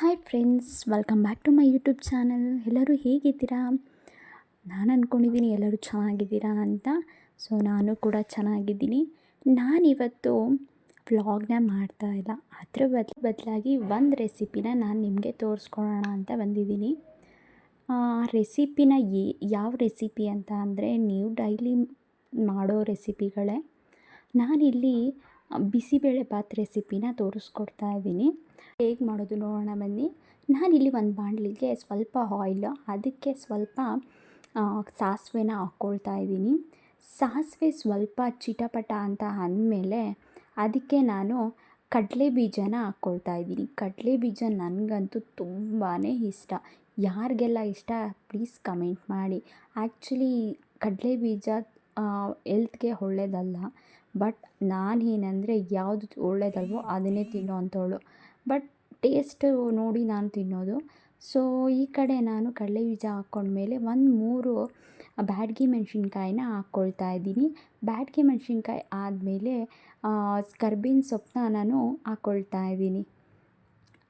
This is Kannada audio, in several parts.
Hi friends, welcome back to my YouTube channel. ಎಲ್ಲರೂ ಹೇಗಿದ್ದೀರಾ? ನಾನು ಅಂದ್ಕೊಂಡಿದ್ದೀನಿ ಎಲ್ಲರೂ ಚೆನ್ನಾಗಿದ್ದೀರಾ ಅಂತ. ಸೊ, ನಾನು ಕೂಡ ಚೆನ್ನಾಗಿದ್ದೀನಿ. ನಾನಿವತ್ತು ವ್ಲಾಗ್ನ ಮಾಡ್ತಾ ಇಲ್ಲ. ಅದ್ರ ಬದಲು ಬದಲಾಗಿ ಒಂದು ರೆಸಿಪಿನ ನಾನು ನಿಮಗೆ ತೋರಿಸ್ಕೊಳ್ಳೋಣ ಅಂತ ಬಂದಿದ್ದೀನಿ. ಆ, ರೆಸಿಪಿನ ಏ ಯಾವ ರೆಸಿಪಿ ಅಂತ ಅಂದರೆ, ನೀವು ಡೈಲಿ ಮಾಡೋ ರೆಸಿಪಿಗಳೇ. ನಾನಿಲ್ಲಿ ಬಿಸಿಬೇಳೆ ಬಾತ್ ರೆಸಿಪಿನ ತೋರಿಸ್ಕೊಡ್ತಾ ಇದ್ದೀನಿ. ಹೇಗೆ ಮಾಡೋದು ನೋಡೋಣ ಬನ್ನಿ. ನಾನಿಲ್ಲಿ ಒಂದು ಬಾಣಲಿಗೆ ಸ್ವಲ್ಪ ಆಯಿಲ್ ಅದಕ್ಕೆ ಸ್ವಲ್ಪ ಸಾಸಿವೆನ ಹಾಕ್ಕೊಳ್ತಾ ಇದ್ದೀನಿ. ಸಾಸಿವೆ ಸ್ವಲ್ಪ ಚಿಟಪಟ ಅಂತ ಅಂದಮೇಲೆ ಅದಕ್ಕೆ ನಾನು ಕಡಲೆ ಬೀಜನ ಹಾಕ್ಕೊಳ್ತಾ ಇದ್ದೀನಿ. ಕಡಲೆ ಬೀಜ ನನಗಂತೂ ತುಂಬಾ ಇಷ್ಟ. ಯಾರಿಗೆಲ್ಲ ಇಷ್ಟ ಪ್ಲೀಸ್ ಕಮೆಂಟ್ ಮಾಡಿ. ಆ್ಯಕ್ಚುಲಿ ಕಡಲೆ ಬೀಜ ಹೆಲ್ತ್ಗೆ ಒಳ್ಳೆಯದಲ್ಲ ಬಟ್ ನಾನು ಏನಂದರೆ ಯಾವುದು ಒಳ್ಳೆಯದಲ್ವೋ ಅದನ್ನೇ ತಿನ್ನೋ ಅಂಥವಳು. ಬಟ್ ಟೇಸ್ಟ್ ನೋಡಿ ನಾನು ತಿನ್ನೋದು. ಸೊ, ಈ ಕಡೆ ನಾನು ಕಡಲೆ ಬೀಜ ಹಾಕ್ಕೊಂಡ್ಮೇಲೆ ಒಂದು ಮೂರು ಬ್ಯಾಡ್ಗಿ ಮೆಣಸಿನ್ಕಾಯಿನ ಹಾಕ್ಕೊಳ್ತಾ ಇದ್ದೀನಿ. ಬ್ಯಾಡ್ಗಿ ಮೆಣಸಿನ್ಕಾಯಿ ಆದಮೇಲೆ ಕರ್ಬೇವಿನ ಸೊಪ್ಪನ್ನ ನಾನು ಹಾಕ್ಕೊಳ್ತಾ ಇದ್ದೀನಿ.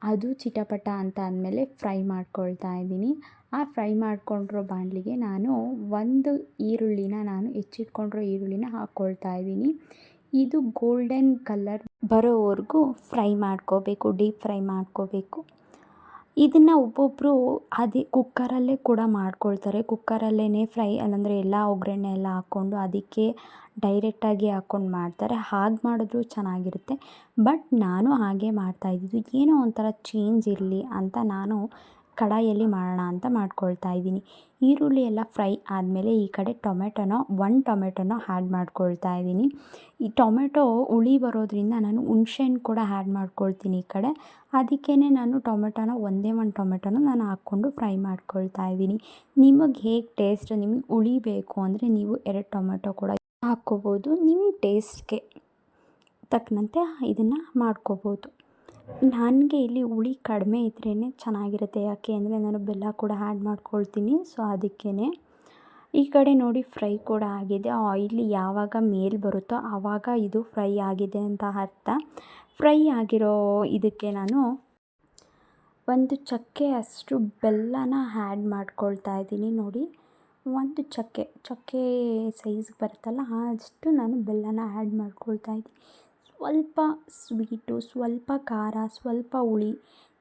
ಅದು ಚಿಟಪಟ ಅಂತ ಅಂದಮೇಲೆ ಫ್ರೈ ಮಾಡ್ಕೊಳ್ತಾ ಇದ್ದೀನಿ. ಆ ಫ್ರೈ ಮಾಡಿಕೊಂಡಿರೋ ಬಾಣಲಿಗೆ ನಾನು ಒಂದು ಈರುಳ್ಳಿನ ನಾನು ಹೆಚ್ಚಿಟ್ಕೊಂಡಿರೋ ಈರುಳ್ಳಿನ ಹಾಕ್ಕೊಳ್ತಾ ಇದ್ದೀನಿ. ಇದು ಗೋಲ್ಡನ್ ಕಲರ್ ಬರೋವರೆಗೂ ಫ್ರೈ ಮಾಡ್ಕೋಬೇಕು ಡೀಪ್ ಫ್ರೈ ಮಾಡ್ಕೋಬೇಕು. ಇದನ್ನು ಒಬ್ಬೊಬ್ಬರು ಅದೇ ಕುಕ್ಕರಲ್ಲೇ ಕೂಡ ಮಾಡ್ಕೊಳ್ತಾರೆ. ಕುಕ್ಕರಲ್ಲೇ ಫ್ರೈ ಅಲ್ಲಂದರೆ ಎಲ್ಲ ಒಗ್ಗರಣೆ ಎಲ್ಲ ಹಾಕ್ಕೊಂಡು ಅದಕ್ಕೆ ಡೈರೆಕ್ಟಾಗಿ ಹಾಕ್ಕೊಂಡು ಮಾಡ್ತಾರೆ. ಹಾಗೆ ಮಾಡಿದ್ರು ಚೆನ್ನಾಗಿರುತ್ತೆ. ಬಟ್ ನಾನು ಹಾಗೆ ಮಾಡ್ತಾಯಿದ್ದಿದ್ದು ಏನೋ ಒಂಥರ ಚೇಂಜ್ ಇರಲಿ ಅಂತ ನಾನು ಕಡಾಯಲ್ಲಿ ಮಾಡೋಣ ಅಂತ ಮಾಡ್ಕೊಳ್ತಾ ಇದ್ದೀನಿ. ಈರುಳ್ಳಿ ಎಲ್ಲ ಫ್ರೈ ಆದಮೇಲೆ ಈ ಕಡೆ ಟೊಮೆಟೊನ ಒನ್ ಟೊಮೆಟೊನ ಆ್ಯಡ್ ಮಾಡ್ಕೊಳ್ತಾ ಇದ್ದೀನಿ. ಈ ಟೊಮೆಟೊ ಹುಳಿ ಬರೋದ್ರಿಂದ ನಾನು ಹುಣ್ಸೆಹಣ್ಣು ಕೂಡ ಆ್ಯಡ್ ಮಾಡ್ಕೊಳ್ತೀನಿ ಈ ಕಡೆ. ಅದಕ್ಕೇ ನಾನು ಟೊಮೆಟೊನ, ಒಂದೇ ಒಂದು ಟೊಮೆಟೊನ ನಾನು ಹಾಕ್ಕೊಂಡು ಫ್ರೈ ಮಾಡ್ಕೊಳ್ತಾ ಇದ್ದೀನಿ. ನಿಮಗೆ ಹೇಗೆ ಟೇಸ್ಟ್ ನಿಮಗೆ ಹುಳಿ ಬೇಕು ಅಂದರೆ ನೀವು ಎರಡು ಟೊಮೆಟೊ ಕೂಡ ಹಾಕ್ಕೋಬೋದು. ನಿಮ್ಮ ಟೇಸ್ಟ್ಗೆ ತಕ್ಕಂತೆ ಇದನ್ನು ಮಾಡ್ಕೋಬೋದು. ನನಗೆ ಇಲ್ಲಿ ಹುಳಿ ಕಡಿಮೆ ಇದ್ರೇ ಚೆನ್ನಾಗಿರುತ್ತೆ. ಯಾಕೆ ಅಂದರೆ ನಾನು ಬೆಲ್ಲ ಕೂಡ ಆ್ಯಡ್ ಮಾಡ್ಕೊಳ್ತೀನಿ. ಸೊ ಅದಕ್ಕೇ ಈ ಕಡೆ ನೋಡಿ ಫ್ರೈ ಕೂಡ ಆಗಿದೆ. ಆಯಿಲ್ ಯಾವಾಗ ಮೇಲೆ ಬರುತ್ತೋ ಆವಾಗ ಇದು ಫ್ರೈ ಆಗಿದೆ ಅಂತ ಅರ್ಥ. ಫ್ರೈ ಆಗಿರೋ ಇದಕ್ಕೆ ನಾನು ಒಂದು ಚಕ್ಕೆ ಅಷ್ಟು ಬೆಲ್ಲನ ಆ್ಯಡ್ ಮಾಡ್ಕೊಳ್ತಾ ಇದ್ದೀನಿ. ನೋಡಿ, ಒಂದು ಚಕ್ಕೆ ಚಕ್ಕೆ ಸೈಜ್ಗೆ ಬರುತ್ತಲ್ಲ, ಅಷ್ಟು ನಾನು ಬೆಲ್ಲನ ಆ್ಯಡ್ ಮಾಡ್ಕೊಳ್ತಾ ಇದ್ದೀನಿ. ಸ್ವಲ್ಪ ಸ್ವೀಟು, ಸ್ವಲ್ಪ ಖಾರ, ಸ್ವಲ್ಪ ಹುಳಿ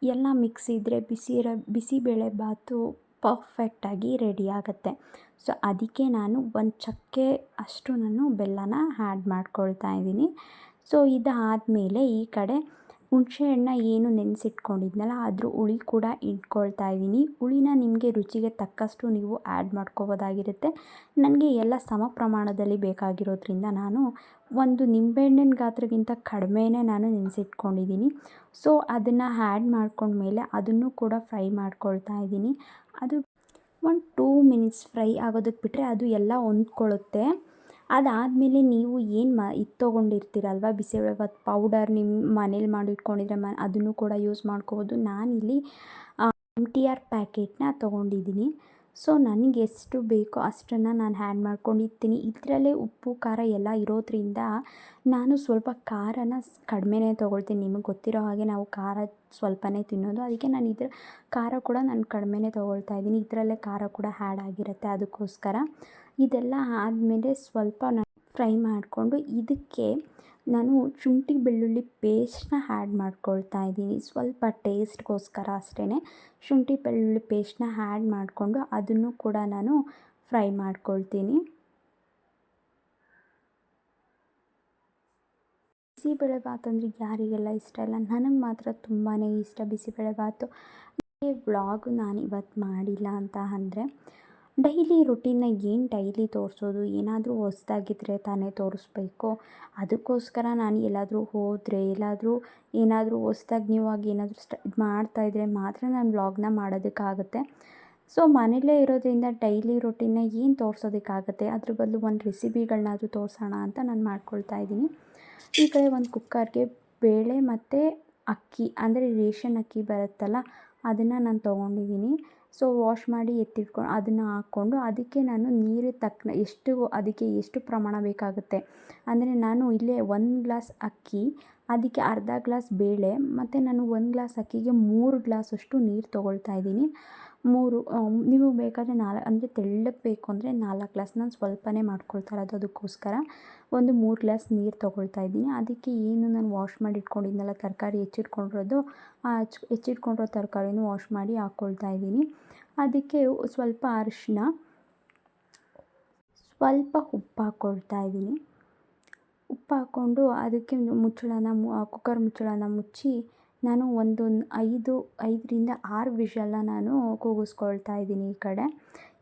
ಎಲ್ಲ ಮಿಕ್ಸ್ ಇದ್ದರೆ ಬಿಸಿ ಇರೋ ಬಿಸಿಬೇಳೆಬಾತು ಪರ್ಫೆಕ್ಟಾಗಿ ರೆಡಿ ಆಗುತ್ತೆ. ಸೊ ಅದಕ್ಕೆ ನಾನು ಒಂದು ಚಕ್ಕೆ ಅಷ್ಟು ನಾನು ಬೆಲ್ಲನ ಆ್ಯಡ್ ಮಾಡ್ಕೊಳ್ತಾ ಇದ್ದೀನಿ. ಸೊ ಇದಾದಮೇಲೆ ಈ ಕಡೆ ಹುಣಸೆಹಣ್ಣ ಏನು ನೆನೆಸಿಟ್ಕೊಂಡಿದ್ನಲ್ಲ ಅದ್ರ ಹುಳಿ ಕೂಡ ಇಟ್ಕೊಳ್ತಾ ಇದ್ದೀನಿ. ಹುಳಿನ ನಿಮಗೆ ರುಚಿಗೆ ತಕ್ಕಷ್ಟು ನೀವು ಆ್ಯಡ್ ಮಾಡ್ಕೋಬೋದಾಗಿರುತ್ತೆ. ನನಗೆ ಎಲ್ಲ ಸಮ ಪ್ರಮಾಣದಲ್ಲಿ ಬೇಕಾಗಿರೋದ್ರಿಂದ ನಾನು ಒಂದು ನಿಂಬೆಹಣ್ಣಿನ ಗಾತ್ರಕ್ಕಿಂತ ಕಡಿಮೆನೇ ನಾನು ನೆನೆಸಿಟ್ಕೊಂಡಿದ್ದೀನಿ. ಸೊ ಅದನ್ನು ಆ್ಯಡ್ ಮಾಡ್ಕೊಂಡ್ಮೇಲೆ ಅದನ್ನು ಕೂಡ ಫ್ರೈ ಮಾಡ್ಕೊಳ್ತಾ ಇದ್ದೀನಿ. ಅದು ಒಂದು ಟೂ ಮಿನಿಟ್ಸ್ ಫ್ರೈ ಆಗೋದಕ್ಕೆ ಬಿಟ್ಟರೆ ಅದು ಎಲ್ಲ ಹೊಂದ್ಕೊಳ್ಳುತ್ತೆ. ಅದಾದಮೇಲೆ ನೀವು ಏನು ಮ, ಇದು ತೊಗೊಂಡಿರ್ತೀರಲ್ವ ಬಿಸಿಬೇಳೆಬಾತ್ ಪೌಡರ್ ನಿಮ್ಮ ಮನೇಲಿ ಮಾಡಿಟ್ಕೊಂಡಿದ್ರೆ ಮ, ಅದನ್ನು ಕೂಡ ಯೂಸ್ ಮಾಡ್ಕೋಬೋದು. ನಾನಿಲ್ಲಿ ಎಂ ಟಿ ಆರ್ ಪ್ಯಾಕೆಟ್ನ ತೊಗೊಂಡಿದ್ದೀನಿ. ಸೊ ನನಗೆ ಎಷ್ಟು ಬೇಕೋ ಅಷ್ಟನ್ನು ನಾನು ಹ್ಯಾಡ್ ಮಾಡ್ಕೊಂಡಿರ್ತೀನಿ. ಇದರಲ್ಲೇ ಉಪ್ಪು, ಖಾರ ಎಲ್ಲ ಇರೋದ್ರಿಂದ ನಾನು ಸ್ವಲ್ಪ ಖಾರನ ಕಡಿಮೆನೇ ತೊಗೊಳ್ತೀನಿ. ನಿಮಗೆ ಗೊತ್ತಿರೋ ಹಾಗೆ ನಾವು ಖಾರ ಸ್ವಲ್ಪನೇ ತಿನ್ನೋದು. ಅದಕ್ಕೆ ನಾನು ಇದರ, ಖಾರ ಕೂಡ ನಾನು ಕಡಿಮೆನೇ ತೊಗೊಳ್ತಾ ಇದ್ದೀನಿ. ಇದರಲ್ಲೇ ಖಾರ ಕೂಡ ಹ್ಯಾಡ್ ಆಗಿರುತ್ತೆ ಅದಕ್ಕೋಸ್ಕರ. ಇದೆಲ್ಲ ಆದಮೇಲೆ ಸ್ವಲ್ಪ ನಾನು ಫ್ರೈ ಮಾಡಿಕೊಂಡು ಇದಕ್ಕೆ ನಾನು ಶುಂಠಿ ಬೆಳ್ಳುಳ್ಳಿ ಪೇಸ್ಟ್ನ ಆ್ಯಡ್ ಮಾಡ್ಕೊಳ್ತಾ ಇದ್ದೀನಿ. ಸ್ವಲ್ಪ ಟೇಸ್ಟ್ಗೋಸ್ಕರ ಅಷ್ಟೇ ಶುಂಠಿ ಬೆಳ್ಳುಳ್ಳಿ ಪೇಸ್ಟ್ನ ಆ್ಯಡ್ ಮಾಡಿಕೊಂಡು ಅದನ್ನು ಕೂಡ ನಾನು ಫ್ರೈ ಮಾಡ್ಕೊಳ್ತೀನಿ. ಬಿಸಿಬೇಳೆಭಾತ್ ಅಂದರೆ ಯಾರಿಗೆಲ್ಲ ಇಷ್ಟ ಇಲ್ಲ? ನನಗೆ ಮಾತ್ರ ತುಂಬಾ ಇಷ್ಟ ಬಿಸಿಬೇಳೆಬಾತು ಈ ವ್ಲಾಗು ನಾನು ಇವತ್ತು ಮಾಡಿಲ್ಲ ಅಂತ ಅಂದರೆ ಡೈಲಿ ರೊಟೀನ್ನ ಏನು ಡೈಲಿ ತೋರಿಸೋದು? ಏನಾದರೂ ಹೊಸ್ದಾಗಿದ್ರೆ ತಾನೇ ತೋರಿಸ್ಬೇಕು. ಅದಕ್ಕೋಸ್ಕರ ನಾನು ಎಲ್ಲಾದರೂ ಹೋದರೆ, ಎಲ್ಲಾದರೂ ಏನಾದರೂ ಹೊಸ್ದಾಗಿ ನೀವು ಆಗಿ ಏನಾದರೂ ಸ್ಟ, ಇದು ಮಾಡ್ತಾಯಿದ್ರೆ ಮಾತ್ರ ನಾನು ವ್ಲಾಗ್ನ ಮಾಡೋದಕ್ಕಾಗುತ್ತೆ. ಸೊ ಮನೇಲೇ ಇರೋದ್ರಿಂದ ಡೈಲಿ ರೊಟೀನ್ನ ಏನು ತೋರಿಸೋದಕ್ಕಾಗುತ್ತೆ? ಅದ್ರ ಬದಲು ಒಂದು ರೆಸಿಪಿಗಳನ್ನಾದರೂ ತೋರಿಸೋಣ ಅಂತ ನಾನು ಮಾಡ್ಕೊಳ್ತಾ ಇದ್ದೀನಿ. ಈ ಕಡೆ ಒಂದು ಕುಕ್ಕರ್ಗೆ ಬೇಳೆ ಮತ್ತು ಅಕ್ಕಿ, ಅಂದರೆ ರೇಷನ್ ಅಕ್ಕಿ ಬರುತ್ತಲ್ಲ, ಅದನ್ನು ನಾನು ತೊಗೊಂಡಿದ್ದೀನಿ. ಸೊ ವಾಶ್ ಮಾಡಿ ಎತ್ತಿಟ್ಕೊಂಡು ಅದನ್ನು ಹಾಕ್ಕೊಂಡು ಅದಕ್ಕೆ ನಾನು ನೀರು ತಕ್ಕನ ಎಷ್ಟು ಅದಕ್ಕೆ ಎಷ್ಟು ಪ್ರಮಾಣ ಬೇಕಾಗುತ್ತೆ. ಅಂದರೆ ನಾನು ಇಲ್ಲೇ ಒಂದು ಗ್ಲಾಸ್ ಅಕ್ಕಿ, ಅದಕ್ಕೆ ಅರ್ಧ ಗ್ಲಾಸ್ ಬೇಳೆ, ಮತ್ತು ನಾನು ಒಂದು ಗ್ಲಾಸ್ ಅಕ್ಕಿಗೆ ಮೂರು ಗ್ಲಾಸಷ್ಟು ನೀರು ತೊಗೊಳ್ತಾ ಇದ್ದೀನಿ. ಮೂರು ನೀವು ಬೇಕಾದರೆ ನಾಲ್ಕು, ಅಂದರೆ ತೆಳ್ಳಗೆ ಬೇಕು ಅಂದರೆ ನಾಲ್ಕು ಗ್ಲಾಸ್ ನಾನು ಸ್ವಲ್ಪನೇ ಮಾಡ್ಕೊಳ್ತಾ ಇರೋದು ಅದಕ್ಕೋಸ್ಕರ. ಒಂದು ಮೂರು ಗ್ಲಾಸ್ ನೀರು ತೊಗೊಳ್ತಾ ಇದ್ದೀನಿ. ಅದಕ್ಕೆ ಏನು ನಾನು ವಾಶ್ ಮಾಡಿ ಇಟ್ಕೊಂಡಿದ್ನಲ್ಲ, ತರಕಾರಿ ಹೆಚ್ಚಿಟ್ಕೊಂಡಿರೋದು ಹೆಚ್ಚಿಟ್ಕೊಂಡಿರೋ ತರಕಾರಿನೂ ವಾಶ್ ಮಾಡಿ ಹಾಕ್ಕೊಳ್ತಾ ಇದ್ದೀನಿ. ಅದಕ್ಕೆ ಸ್ವಲ್ಪ ಅರಿಶಿನ ಸ್ವಲ್ಪ ಉಪ್ಪು ಹಾಕ್ಕೊಳ್ತಾ ಇದ್ದೀನಿ. ಉಪ್ಪು ಹಾಕ್ಕೊಂಡು ಅದಕ್ಕೆ ಮುಚ್ಚಳನ ಕುಕ್ಕರ್ ಮುಚ್ಚಳನ ಮುಚ್ಚಿ ನಾನು ಒಂದು ಐದು, ಐದರಿಂದ ಆರು ವಿಷಲ್ಲ ನಾನು ಕೂಗಿಸ್ಕೊಳ್ತಾ ಇದ್ದೀನಿ ಈ ಕಡೆ.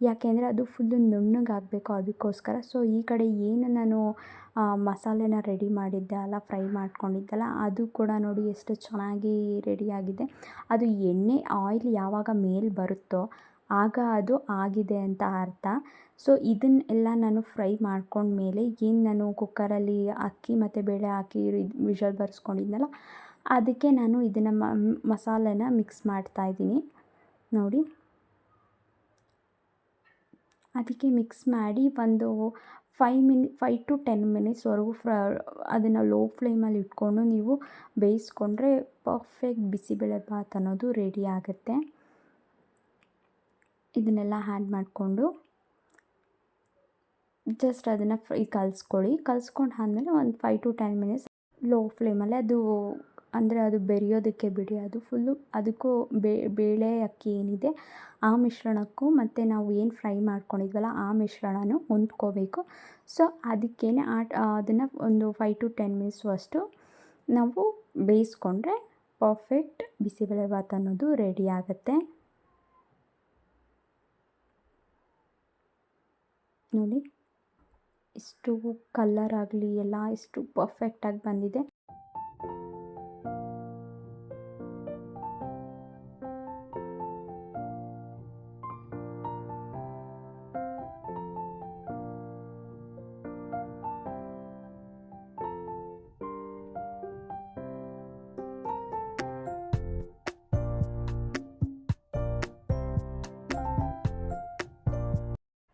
ಯಾಕೆಂದರೆ ಅದು ಫುಲ್ಲು ನುಣ್ಣಗಾಗಬೇಕು ಅದಕ್ಕೋಸ್ಕರ. ಸೊ ಈ ಕಡೆ ಏನು ನಾನು ಮಸಾಲೆನ ರೆಡಿ ಮಾಡಿದ್ದೆ ಅಲ್ಲ ಫ್ರೈ ಮಾಡ್ಕೊಂಡಿದ್ದಲ್ಲ, ಅದು ಕೂಡ ನೋಡಿ ಎಷ್ಟು ಚೆನ್ನಾಗಿ ರೆಡಿಯಾಗಿದೆ ಅದು ಎಣ್ಣೆ ಆಯಿಲ್ ಯಾವಾಗ ಮೇಲೆ ಬರುತ್ತೋ ಆಗ ಅದು ಆಗಿದೆ ಅಂತ ಅರ್ಥ. ಸೊ ಇದನ್ನೆಲ್ಲ ನಾನು ಫ್ರೈ ಮಾಡ್ಕೊಂಡ್ಮೇಲೆ ಏನು ನಾನು ಕುಕ್ಕರಲ್ಲಿ ಅಕ್ಕಿ ಮತ್ತು ಬೇಳೆ ಹಾಕಿ ವಿಷಲ್ ಬರ್ಸ್ಕೊಂಡಿದ್ನಲ್ಲ, ಅದಕ್ಕೆ ನಾನು ಇದನ್ನು ಮಸಾಲೆನ ಮಿಕ್ಸ್ ಮಾಡ್ತಾಯಿದ್ದೀನಿ ನೋಡಿ. ಅದಕ್ಕೆ ಮಿಕ್ಸ್ ಮಾಡಿ ಒಂದು five mini five to ten ಮಿನಿಟ್ಸ್ವರೆಗೂ ಫ್ರ, ಅದನ್ನು ಲೋ ಫ್ಲೇಮಲ್ಲಿ ಇಟ್ಕೊಂಡು ನೀವು ಬೇಯಿಸ್ಕೊಂಡ್ರೆ ಪರ್ಫೆಕ್ಟ್ ಬಿಸಿಬೇಳೆಭಾತ್ ಅನ್ನೋದು ರೆಡಿ ಆಗುತ್ತೆ. ಇದನ್ನೆಲ್ಲ ಆ್ಯಡ್ ಮಾಡಿಕೊಂಡು ಜಸ್ಟ್ ಅದನ್ನು ಫ್ರೈ ಕಲಿಸ್ಕೊಳ್ಳಿ. ಕಲ್ಸ್ಕೊಂಡು ಆದಮೇಲೆ ಒಂದು five to ten minutes low ಫ್ಲೇಮಲ್ಲಿ ಅದು ಅಂದರೆ ಅದು ಬೆರೆಯೋದಕ್ಕೆ ಬಿಡಿ. ಅದು ಫುಲ್ಲು ಅದಕ್ಕೂ ಬೇಳೆ ಅಕ್ಕಿ ಏನಿದೆ, ಆ ಮಿಶ್ರಣಕ್ಕೂ ಮತ್ತು ನಾವು ಏನು ಫ್ರೈ ಮಾಡ್ಕೊಂಡಿದ್ವಲ್ಲ, ಆ ಮಿಶ್ರಣನೂ ಹೊಂದ್ಕೋಬೇಕು ಸೊ ಅದಕ್ಕೇನೆ ಆ ಅದನ್ನು ಒಂದು ಫೈ ಟು ಟೆನ್ ಮಿನಿಟ್ಸ್ ಅಷ್ಟು ನಾವು ಬೇಯಿಸ್ಕೊಂಡ್ರೆ ಪರ್ಫೆಕ್ಟ್ ಬಿಸಿಬೇಳೆಭಾತ್ ಅನ್ನೋದು ರೆಡಿ ಆಗುತ್ತೆ. ನೋಡಿ, ಇಷ್ಟು ಕಲ್ಲರ್ ಆಗಲಿ, ಎಲ್ಲ ಎಷ್ಟು ಪರ್ಫೆಕ್ಟಾಗಿ ಬಂದಿದೆ.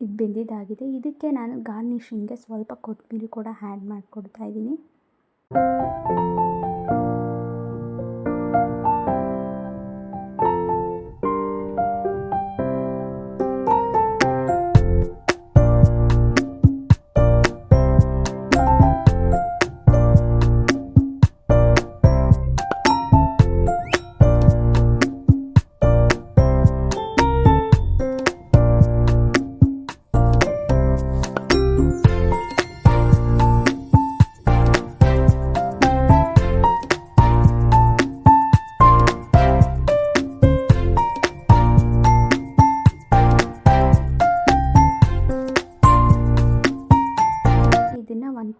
ಇದು ಬೆಂದಿದ್ದಾಗಿದೆ. ಇದಕ್ಕೆ ನಾನು ಗಾರ್ನಿಷಿಂಗ್ಗೆ ಸ್ವಲ್ಪ ಕೊತ್ತಂಬರಿ ಕೂಡ ಆ್ಯಡ್ ಮಾಡಿಕೊಡ್ತಾ ಇದ್ದೀನಿ.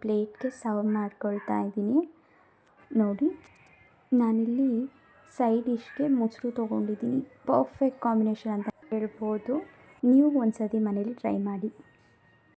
ಪ್ಲೇಟ್ಗೆ ಸರ್ವ್ ಮಾಡ್ಕೊಳ್ತಾ ಇದ್ದೀನಿ. ನೋಡಿ, ನಾನಿಲ್ಲಿ ಸೈಡ್ ಡಿಶ್ಗೆ ಮೊಸರು ತೊಗೊಂಡಿದ್ದೀನಿ. ಪರ್ಫೆಕ್ಟ್ ಕಾಂಬಿನೇಷನ್ ಅಂತ ಹೇಳ್ಬೋದು. ನೀವು ಒಂದು ಸತಿ ಮನೇಲಿ ಟ್ರೈ ಮಾಡಿ.